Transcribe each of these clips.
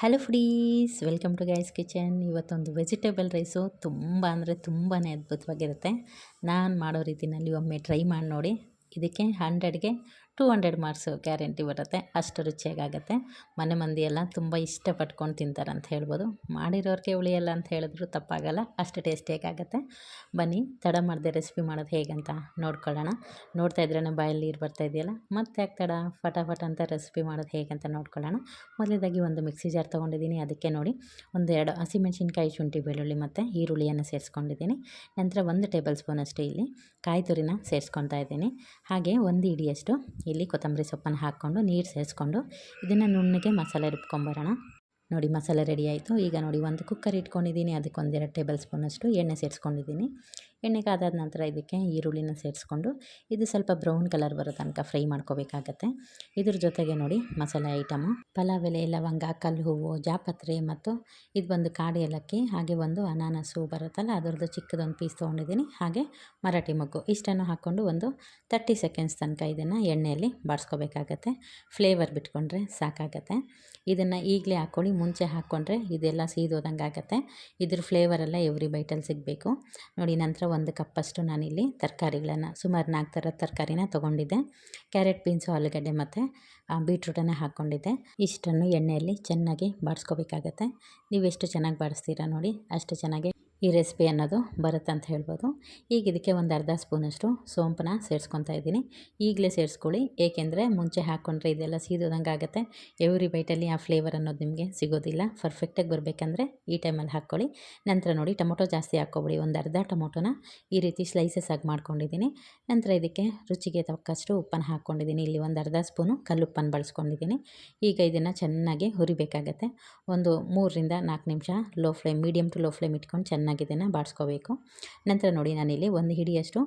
Hello friends, welcome to guys kitchen. ಇವತ್ತೊಂದು vegetable rice ತುಂಬ ಅಂದರೆ ತುಂಬಾ ಅದ್ಭುತವಾಗಿರುತ್ತೆ. ನಾನು ಮಾಡೋ ರೀತಿನಲ್ಲಿ ಒಮ್ಮೆ ಟ್ರೈ ಮಾಡಿ ನೋಡಿ. ಇದಕ್ಕೆ ಹಂಡ್ರೆಡ್ಗೆ ಟೂ ಹಂಡ್ರೆಡ್ ಮಾರ್ಕ್ಸು ಗ್ಯಾರಂಟಿ ಬರುತ್ತೆ, ಅಷ್ಟು ರುಚಿಯಾಗುತ್ತೆ ಮನೆ ಮಂದಿ ಎಲ್ಲ ತುಂಬ ಇಷ್ಟಪಟ್ಕೊಂಡು ತಿಂತಾರೆ ಅಂತ ಹೇಳ್ಬೋದು. ಮಾಡಿರೋರಿಗೆ ಉಳಿಯಲ್ಲ ಅಂತ ಹೇಳಿದ್ರು ತಪ್ಪಾಗಲ್ಲ, ಅಷ್ಟು ಟೇಸ್ಟಿಯಾಗುತ್ತೆ ಬನ್ನಿ, ತಡ ಮಾಡದೆ ರೆಸಿಪಿ ಮಾಡೋದು ಹೇಗಂತ ನೋಡ್ಕೊಳ್ಳೋಣ. ನೋಡ್ತಾ ಇದ್ರೇ ಬಾಯಲ್ಲಿ ನೀರು ಬರ್ತಾ ಇದೆಯಲ್ಲ, ಮತ್ತೆ ಯಾಕೆ ತಡ? ಫಟಾಫಟ್ ಅಂತ ರೆಸಿಪಿ ಮಾಡೋದು ಹೇಗಂತ ನೋಡ್ಕೊಳ್ಳೋಣ. ಮೊದಲೇದಾಗಿ ಒಂದು ಮಿಕ್ಸಿ ಜಾರ್ ತೊಗೊಂಡಿದ್ದೀನಿ, ಅದಕ್ಕೆ ನೋಡಿ ಒಂದೆರಡು ಹಸಿಮೆಣಸಿನ್ಕಾಯಿ ಶುಂಠಿ ಬೆಳ್ಳುಳ್ಳಿ ಮತ್ತು ಈರುಳ್ಳಿಯನ್ನು ಸೇರಿಸ್ಕೊಂಡಿದ್ದೀನಿ. ನಂತರ ಒಂದು ಟೇಬಲ್ ಸ್ಪೂನ್ ಅಷ್ಟೇ ಇಲ್ಲಿ ಕಾಯಿ ತುರಿನ ಸೇರಿಸ್ಕೊತಾ ಇದ್ದೀನಿ. ಹಾಗೆ ಒಂದು ಇಡಿಯಷ್ಟು ಇಲ್ಲಿ ಕೊತ್ತಂಬರಿ ಸೊಪ್ಪನ್ನು ಹಾಕ್ಕೊಂಡು, ನೀರು ಸೇರಿಸ್ಕೊಂಡು ಇದನ್ನು ನುಣ್ಣಗೆ ಮಸಾಲೆ ರುಬ್ಕೊಂಬರೋಣ. ನೋಡಿ, ಮಸಾಲೆ ರೆಡಿ ಆಯಿತು. ಈಗ ನೋಡಿ, ಒಂದು ಕುಕ್ಕರ್ ಇಟ್ಕೊಂಡಿದ್ದೀನಿ. ಅದಕ್ಕೆ ಒಂದೆರಡು ಟೇಬಲ್ ಸ್ಪೂನಷ್ಟು ಎಣ್ಣೆ ಸೇರಿಸ್ಕೊಂಡಿದ್ದೀನಿ. ಎಣ್ಣೆ ಕಾದಾದ ನಂತರ ಇದಕ್ಕೆ ಈರುಳ್ಳಿನ ಸೇರಿಸ್ಕೊಂಡು ಇದು ಸ್ವಲ್ಪ ಬ್ರೌನ್ ಕಲರ್ ಬರೋ ತನಕ ಫ್ರೈ ಮಾಡ್ಕೋಬೇಕಾಗತ್ತೆ. ಇದ್ರ ಜೊತೆಗೆ ನೋಡಿ ಮಸಾಲೆ ಐಟಮು. ಪಲಾವ್ ಎಲೆ ಲವಂಗ, ಕಲ್ಲು ಹೂವು, ಜಾಪತ್ರೆ ಮತ್ತು ಇದು ಬಂದು ಕಾಡು ಏಲಕ್ಕಿ, ಹಾಗೆ ಒಂದು ಅನಾನಸು ಬರುತ್ತಲ್ಲ, ಅದರದ್ದು ಚಿಕ್ಕದೊಂದು ಪೀಸ್ ತೊಗೊಂಡಿದ್ದೀನಿ. ಹಾಗೆ ಮರಾಠಿ ಮೊಗ್ಗು. ಇಷ್ಟನ್ನು ಹಾಕ್ಕೊಂಡು ಒಂದು ತರ್ಟಿ ಸೆಕೆಂಡ್ಸ್ ತನಕ ಇದನ್ನು ಎಣ್ಣೆಯಲ್ಲಿ ಬಾಡಿಸ್ಕೋಬೇಕಾಗತ್ತೆ ಫ್ಲೇವರ್ ಬಿಟ್ಕೊಂಡ್ರೆ ಸಾಕಾಗತ್ತೆ. ಇದನ್ನು ಈಗಲೇ ಹಾಕ್ಕೊಳ್ಳಿ. ಮುಂಚೆ ಹಾಕ್ಕೊಂಡ್ರೆ ಇದೆಲ್ಲ ಸೀದೋದಂಗೆ ಆಗುತ್ತೆ ಇದ್ರ ಫ್ಲೇವರೆಲ್ಲ ಎವ್ರಿ ಬೈಟಲ್ಲಿ ಸಿಗಬೇಕು. ನೋಡಿ ನಂತರ ಒಂದು ಕಪ್ಪಷ್ಟು ನಾನಿಲ್ಲಿ ತರಕಾರಿಗಳನ್ನು, ಸುಮಾರು ನಾಲ್ಕು ಥರದ ತರಕಾರಿನ ತೊಗೊಂಡಿದ್ದೆ. ಕ್ಯಾರೆಟ್ ಬೀನ್ಸು ಆಲೂಗಡ್ಡೆ ಮತ್ತು ಬೀಟ್ರೂಟನ್ನು ಹಾಕ್ಕೊಂಡಿದ್ದೆ ಇಷ್ಟನ್ನು ಎಣ್ಣೆಯಲ್ಲಿ ಚೆನ್ನಾಗಿ ಬಾಡಿಸ್ಕೋಬೇಕಾಗತ್ತೆ. ನೀವು ಎಷ್ಟು ಚೆನ್ನಾಗಿ ಬಾಡಿಸ್ತೀರಾ ನೋಡಿ, ಅಷ್ಟು ಚೆನ್ನಾಗಿ ಈ ರೆಸಿಪಿ ಅನ್ನೋದು ಬರುತ್ತೆ ಅಂತ ಹೇಳ್ಬೋದು. ಈಗ ಇದಕ್ಕೆ ಒಂದು ಅರ್ಧ ಸ್ಪೂನಷ್ಟು ಸೋಂಪನ್ನ ಸೇರಿಸ್ಕೊತಾ ಇದ್ದೀನಿ. ಈಗಲೇ ಸೇರಿಸ್ಕೊಳ್ಳಿ. ಏಕೆಂದರೆ ಮುಂಚೆ ಹಾಕ್ಕೊಂಡ್ರೆ ಇದೆಲ್ಲ ಸೀದೋದಂಗೆ ಆಗುತ್ತೆ. ಎವ್ರಿ ಬೈಟಲ್ಲಿ ಆ ಫ್ಲೇವರ್ ಅನ್ನೋದು ನಿಮಗೆ ಸಿಗೋದಿಲ್ಲ. ಪರ್ಫೆಕ್ಟಾಗಿ ಬರಬೇಕಂದ್ರೆ ಈ ಟೈಮಲ್ಲಿ ಹಾಕ್ಕೊಳ್ಳಿ. ನಂತರ ನೋಡಿ ಟೊಮೊಟೊ ಜಾಸ್ತಿ ಹಾಕ್ಕೊಬಿಡಿ. ಒಂದು ಅರ್ಧ ಟೊಮೊಟೊನ ಈ ರೀತಿ ಸ್ಲೈಸಸ್ ಆಗಿ ಮಾಡ್ಕೊಂಡಿದ್ದೀನಿ. ನಂತರ ಇದಕ್ಕೆ ರುಚಿಗೆ ತಕ್ಕಷ್ಟು ಉಪ್ಪನ್ನು ಹಾಕ್ಕೊಂಡಿದ್ದೀನಿ. ಇಲ್ಲಿ ಒಂದು ಅರ್ಧ ಸ್ಪೂನು ಕಲ್ಲುಪ್ಪನ್ನು ಬಳಸ್ಕೊಂಡಿದ್ದೀನಿ. ಈಗ ಇದನ್ನು ಚೆನ್ನಾಗಿ ಹುರಿಬೇಕಾಗತ್ತೆ. ಒಂದು ಮೂರರಿಂದ ನಾಲ್ಕು ನಿಮಿಷ low flame medium to low flame ಇಟ್ಕೊಂಡು ಚೆನ್ನಾಗಿ ಚೆನ್ನಾಗಿ ಇದನ್ನು ಬಾಡಿಸ್ಕೋಬೇಕು. ನಂತರ ನೋಡಿ ನಾನಿಲ್ಲಿ ಒಂದು ಹಿಡಿಯಷ್ಟು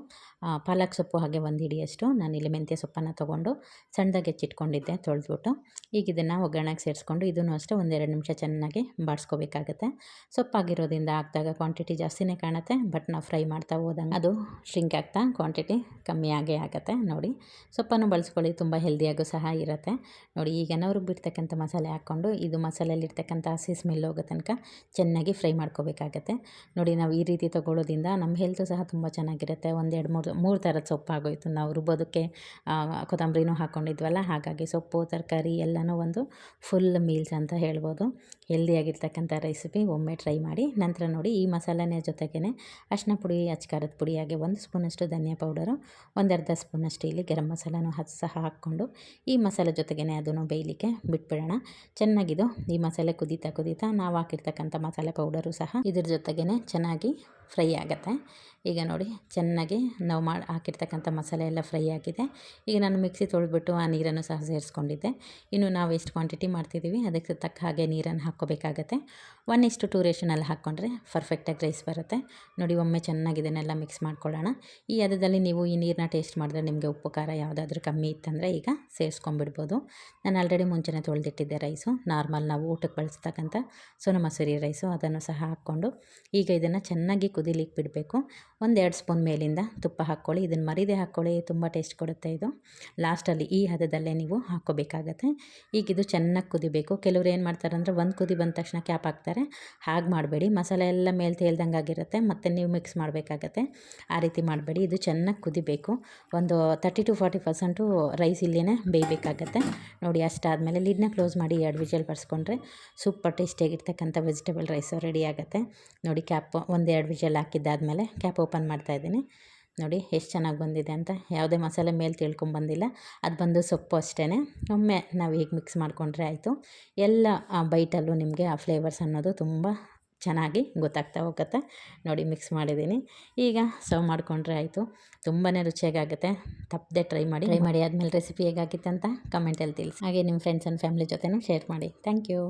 ಪಾಲಕ್ ಸೊಪ್ಪು ಹಾಗೆ ಒಂದು ಹಿಡಿಯಷ್ಟು ನಾನಿಲ್ಲಿ ಮೆಂತ್ಯ ಸೊಪ್ಪನ್ನು ತೊಗೊಂಡು ಸಣ್ಣದಾಗಿ ಹೆಚ್ಚಿಟ್ಕೊಂಡಿದ್ದೆ, ತೊಳೆದ್ಬಿಟ್ಟು. ಈಗ ಇದನ್ನು ಒಗ್ಗರಣೆಗೆ ಸೇರಿಸ್ಕೊಂಡು ಇದನ್ನು ಅಷ್ಟೇ ಒಂದೆರಡು ನಿಮಿಷ ಚೆನ್ನಾಗಿ ಬಾಡಿಸ್ಕೋಬೇಕಾಗತ್ತೆ. ಸೊಪ್ಪಾಗಿರೋದ್ರಿಂದ ಹಾಕಿದಾಗ ಕ್ವಾಂಟಿಟಿ ಜಾಸ್ತಿನೇ ಕಾಣುತ್ತೆ, ಬಟ್ ನಾವು ಫ್ರೈ ಮಾಡ್ತಾ ಹೋದಂಗೆ ಅದು ಶ್ರಿಂಕ್ ಆಗ್ತಾ ಕ್ವಾಂಟಿಟಿ ಕಮ್ಮಿ ಆಗೇ ಆಗುತ್ತೆ, ನೋಡಿ. ಸೊಪ್ಪನ್ನು ಬಳಸ್ಕೊಳ್ಳಿ, ತುಂಬ ಹೆಲ್ದಿಯಾಗೂ ಸಹ ಇರುತ್ತೆ. ನೋಡಿ, ಈಗ ನಾವು ರುಬ್ಬಿರ್ತಕ್ಕಂಥ ಮಸಾಲೆ ಹಾಕ್ಕೊಂಡು, ಇದು ಮಸಾಲೆಯಲ್ಲಿರ್ತಕ್ಕಂಥ ಹಸಿ ಸ್ಮೆಲ್ ಹೋಗೋ ತನಕ ಚೆನ್ನಾಗಿ ಫ್ರೈ ಮಾಡ್ಕೋಬೇಕಾಗತ್ತೆ. ನೋಡಿ, ನಾವು ಈ ರೀತಿ ತೊಗೊಳ್ಳೋದ್ರಿಂದ ನಮ್ಮ ಹೆಲ್ತು ಸಹ ತುಂಬ ಚೆನ್ನಾಗಿರುತ್ತೆ. ಒಂದೆರಡು ಮೂರು ಮೂರು ಥರದ ಸೊಪ್ಪು ಆಗೋಯ್ತು ನಾವು ರುಬ್ಬೋದಕ್ಕೆ ಕೊತ್ತಂಬರಿನೂ ಹಾಕ್ಕೊಂಡಿದ್ವಲ್ಲ ಹಾಗಾಗಿ ಸೊಪ್ಪು, ತರಕಾರಿ ಎಲ್ಲನೂ ಒಂದು ಫುಲ್ ಮೀಲ್ಸ್ ಅಂತ ಹೇಳ್ಬೋದು. ಹೆಲ್ದಿಯಾಗಿರ್ತಕ್ಕಂಥ ರೆಸಿಪಿ ಒಮ್ಮೆ ಟ್ರೈ ಮಾಡಿ, ನಂತರ ನೋಡಿ ಈ ಮಸಾಲೆನೇ ಜೊತೆಗೇ ಅರಿಶಿನ ಪುಡಿ, ಅಚ್ಕಾರದ ಪುಡಿ, ಹಾಗೆ ಒಂದು ಸ್ಪೂನಷ್ಟು ಧನಿಯಾ ಪೌಡರು, ಒಂದರ್ಧ ಸ್ಪೂನಷ್ಟು ಇಲ್ಲಿ ಗರಂ ಮಸಾಲನೂ ಹಚ್ಚಿ ಸಹ ಹಾಕ್ಕೊಂಡು ಈ ಮಸಾಲೆ ಜೊತೆಗೇ ಅದನ್ನು ಬೇಯಲಿಕ್ಕೆ ಬಿಟ್ಬಿಡೋಣ. ಚೆನ್ನಾಗಿದು ಈ ಮಸಾಲೆ ಕುದೀತಾ ಕುದೀತಾ ನಾವು ಹಾಕಿರ್ತಕ್ಕಂಥ ಮಸಾಲೆ ಪೌಡರು ಸಹ ಇದ್ರ ಜೊತೆಗೇ ಚೆನ್ನಾಗಿ ಫ್ರೈ ಆಗುತ್ತೆ. ಈಗ ನೋಡಿ ಚೆನ್ನಾಗಿ ನಾವು ಮಾಡಿ ಹಾಕಿರ್ತಕ್ಕಂಥ ಮಸಾಲೆ ಎಲ್ಲ ಫ್ರೈ ಆಗಿದೆ. ಈಗ ನಾನು ಮಿಕ್ಸಿ ತೊಳೆದ್ಬಿಟ್ಟು ಆ ನೀರನ್ನು ಸಹ ಸೇರಿಸ್ಕೊಂಡಿದ್ದೆ. ಇನ್ನು ನಾವು ಎಷ್ಟು ಕ್ವಾಂಟಿಟಿ ಮಾಡ್ತಿದ್ದೀವಿ ಅದಕ್ಕೆ ತಕ್ಕ ಹಾಗೆ ನೀರನ್ನು ಹಾಕ್ಕೋಬೇಕಾಗತ್ತೆ. ಒನ್ ಇಷ್ಟು ಟೂ ರೇಷನಲ್ಲಿ ಹಾಕ್ಕೊಂಡ್ರೆ ಪರ್ಫೆಕ್ಟಾಗಿ ರೈಸ್ ಬರುತ್ತೆ. ನೋಡಿ ಒಮ್ಮೆ ಚೆನ್ನಾಗಿ ಇದನ್ನೆಲ್ಲ ಮಿಕ್ಸ್ ಮಾಡ್ಕೊಳ್ಳೋಣ. ಈ ಅದರಲ್ಲಿ ನೀವು ಈ ನೀರನ್ನ ಟೇಸ್ಟ್ ಮಾಡಿದ್ರೆ ನಿಮಗೆ ಉಪ್ಪು ಖಾರ ಯಾವುದಾದ್ರೂ ಕಮ್ಮಿ ಇತ್ತಂದರೆ ಈಗ ಸೇರಿಸ್ಕೊಂಬಿಡ್ಬೋದು ನಾನು ಆಲ್ರೆಡಿ ಮುಂಚೆನೆ ತೊಳೆದಿಟ್ಟಿದ್ದೆ ರೈಸು ನಾರ್ಮಲ್ ನಾವು ಊಟಕ್ಕೆ ಬಳಸ್ತಕ್ಕಂಥ ಸೋನ ಮಸೂರಿ ರೈಸು ಅದನ್ನು ಸಹ ಹಾಕ್ಕೊಂಡು ಈಗ ಇದನ್ನು ಚೆನ್ನಾಗಿ ಕುದಿಲಿಕ್ಕೆ ಬಿಡಬೇಕು. ಒಂದೆರಡು ಸ್ಪೂನ್ ಮೇಲಿಂದ ತುಪ್ಪ ಹಾಕ್ಕೊಳ್ಳಿ. ಇದನ್ನು ಮರಿದೇ ಹಾಕ್ಕೊಳ್ಳಿ. ತುಂಬ ಟೇಸ್ಟ್ ಕೊಡುತ್ತೆ ಇದು. ಲಾಸ್ಟಲ್ಲಿ ಈ ಹದದಲ್ಲೇ ನೀವು ಹಾಕ್ಕೋಬೇಕಾಗತ್ತೆ. ಈಗ ಇದು ಚೆನ್ನಾಗಿ ಕುದಿಬೇಕು. ಕೆಲವ್ರು ಏನು ಮಾಡ್ತಾರೆ ಅಂದರೆ ಒಂದು ಕುದಿ ಬಂದ ತಕ್ಷಣ ಕ್ಯಾಪ್ ಹಾಕ್ತಾರೆ. ಹಾಗೆ ಮಾಡಬೇಡಿ. ಮಸಾಲೆ ಎಲ್ಲ ಮೇಲೆ ತೇಲ್ದಂಗೆ ಆಗಿರುತ್ತೆ. ಮತ್ತು ನೀವು ಮಿಕ್ಸ್ ಮಾಡಬೇಕಾಗತ್ತೆ. ಆ ರೀತಿ ಮಾಡಬೇಡಿ. ಇದು ಚೆನ್ನಾಗಿ ಕುದಿಬೇಕು. ಒಂದು thirty to forty percent rice ಇಲ್ಲಿನೇ ಬೇಯಬೇಕಾಗತ್ತೆ. ನೋಡಿ, ಅಷ್ಟಾದಮೇಲೆ ಲಿಡ್ನ ಕ್ಲೋಸ್ ಮಾಡಿ ಎರಡು ವಿಜಲ್ ಬರ್ಸ್ಕೊಂಡ್ರೆ ಸೂಪರ್ ಟೇಸ್ಟಿಯಾಗಿರ್ತಕ್ಕಂಥ ವೆಜಿಟೇಬಲ್ ರೈಸು ರೆಡಿ ಆಗುತ್ತೆ. ನೋಡಿ, ಕ್ಯಾಪ್ ಒಂದೆರಡು ವಿಜಲ್ ಹಾಕಿದ್ದಾದಮೇಲೆ ಕ್ಯಾಪ್ ಓಪನ್ ಮಾಡ್ತಾಯಿದ್ದೀನಿ ನೋಡಿ ಎಷ್ಟು ಚೆನ್ನಾಗಿ ಬಂದಿದೆ ಅಂತ. ಯಾವುದೇ ಮಸಾಲೆ ಮೇಲೆ ತಿಳ್ಕೊಂಬಂದಿಲ್ಲ ಅದು ಬಂದು ಸೊಪ್ಪು ಅಷ್ಟೇ ಒಮ್ಮೆ ನಾವು ಹೀಗೆ ಮಿಕ್ಸ್ ಮಾಡಿಕೊಂಡ್ರೆ ಆಯಿತು. ಎಲ್ಲ ಆ ಬೈಟಲ್ಲೂ ನಿಮಗೆ ಆ ಫ್ಲೇವರ್ಸ್ ಅನ್ನೋದು ತುಂಬ ಚೆನ್ನಾಗಿ ಗೊತ್ತಾಗ್ತಾ ಹೋಗುತ್ತೆ. ನೋಡಿ ಮಿಕ್ಸ್ ಮಾಡಿದ್ದೀನಿ. ಈಗ ಸರ್ವ್ ಮಾಡಿಕೊಂಡ್ರೆ ಆಯಿತು. ತುಂಬಾ ರುಚಿಯಾಗುತ್ತೆ ತಪ್ಪದೆ ಟ್ರೈ ಮಾಡಿ. ಟ್ರೈ ಮಾಡಿ ಆದಮೇಲೆ ರೆಸಿಪಿ ಹೇಗಾಗಿತ್ತು ಅಂತ ಕಮೆಂಟಲ್ಲಿ ತಿಳಿಸಿ. ಹಾಗೆ ನಿಮ್ಮ ಫ್ರೆಂಡ್ಸ್ ಆ್ಯಂಡ್ ಫ್ಯಾಮಿಲಿ ಜೊತೆನೂ ಶೇರ್ ಮಾಡಿ. Thank you